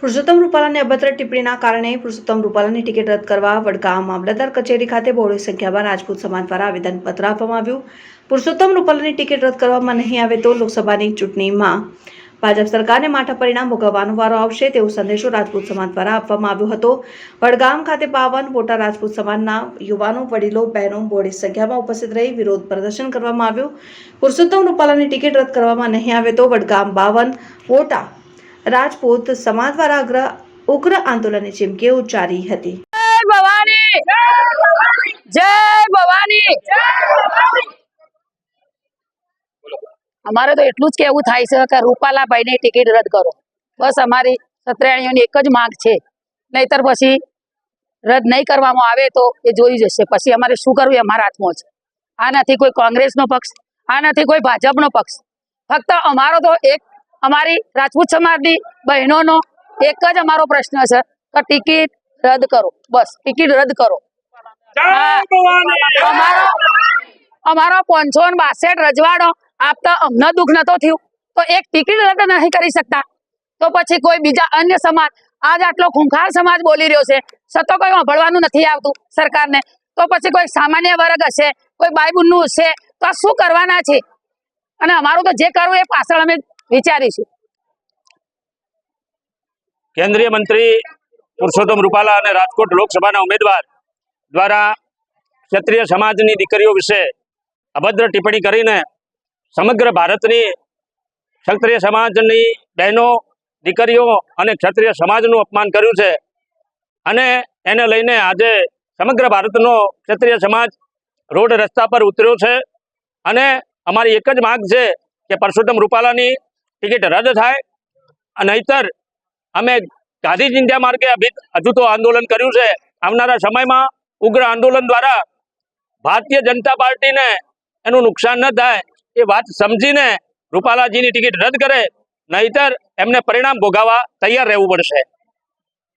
પુરુષોત્તમ રૂપાલાની અભદ્ર ટિપ્પણીના કારણે પુરુષોત્તમ રૂપાલાની ટિકિટ રદ કરવા વડગામ મામલતદાર કચેરી ખાતે બહોળી સંખ્યામાં રાજપૂત સમાજ દ્વારા આવેદનપત્ર આપવામાં આવ્યું. પુરુષોત્તમ રૂપાલાની ટિકિટ રદ કરવામાં નહીં આવે તો લોકસભાની ચૂંટણીમાં ભાજપ સરકારને માઠા પરિણામ ભોગવવાનો વારો આવશે તેવો સંદેશો રાજપૂત સમાજ દ્વારા આપવામાં આવ્યો હતો. વડગામ ખાતે પાવન મોટા રાજપૂત સમાજના યુવાનો, વડીલો, બહેનો બોડી સંખ્યામાં ઉપસ્થિત રહી વિરોધ પ્રદર્શન કરવામાં આવ્યું. પુરુષોત્તમ રૂપાલાની ટિકિટ રદ કરવામાં નહીં આવે તો વડગામ બાવન મોટા રાજપૂત સમાજ દ્વારા ઉગ્ર આંદોલનની ચીમકી ઉચ્ચારી હતી. અમારે તો એટલું જ કેવું થાય છે કે રૂપાલાભાઈની ટિકિટ રદ કરો. બસ અમારી સત્રાણીઓની એક જ માંગ છે. નહીતર પછી રદ નહીં કરવામાં આવે તો એ જોઈ જશે. પછી અમારે શું કરવું અમારા હાથમાં છે. આ નથી કોઈ કોંગ્રેસનો પક્ષ, આ નથી કોઈ ભાજપનો પક્ષ. ફક્ત અમારો તો એક અમારી રાજપૂત સમાજની બહેનોનો એક જ અમારો પ્રશ્ન છે કે ટિકિટ રદ કરો. બસ ટિકિટ રદ કરો. અમારો અમારો પાંચસો બાસઠ રજવાડો આપતા અમને દુઃખ નતો થયું. તો એક ટિકિટ રદ નહીં કરી શકતા. તો પછી કોઈ બીજા અન્ય સમાજ આજ આટલો ખૂંખાર સમાજ બોલી રહ્યો છે છતાં કોઈ સાંભળવાનું નથી આવતું સરકારને. તો પછી કોઈ સામાન્ય વર્ગ હશે કોઈ બાઈબુનનું હશે તો આ શું કરવાના છે? અને અમારું તો જે કરવું એ પાછળ અમે વિચારીશું. કેન્દ્રીય મંત્રી પુરુષોત્તમ રૂપાલા અને રાજકોટ લોકસભાના ઉમેદવાર દ્વારા ક્ષત્રિય સમાજની દીકરીઓ વિશે અભદ્ર ટિપ્પણી કરીને સમગ્ર ભારતની ક્ષત્રિય સમાજની બહેનો, દીકરીઓ અને ક્ષત્રિય સમાજનું અપમાન કર્યું છે અને એને લઈને આજે સમગ્ર ભારતનો ક્ષત્રિય સમાજ રોડ રસ્તા પર ઉતર્યો છે. અને અમારી એક જ માંગ છે કે પરસોત્તમ રૂપાલાની ટિકિટ રદ થાય નહીતર અમે ગાંધી ચિંધ્યા માર્ગે હજુ તો આંદોલન કર્યું છે. આવનારા સમયમાં ઉગ્ર આંદોલન દ્વારા ભારતીય જનતા પાર્ટીને એનું નુકસાન ન થાય એ વાત સમજીને રૂપાલાજીની ટિકિટ રદ કરે, નહીતર એમને પરિણામ ભોગાવવા તૈયાર રહેવું પડશે.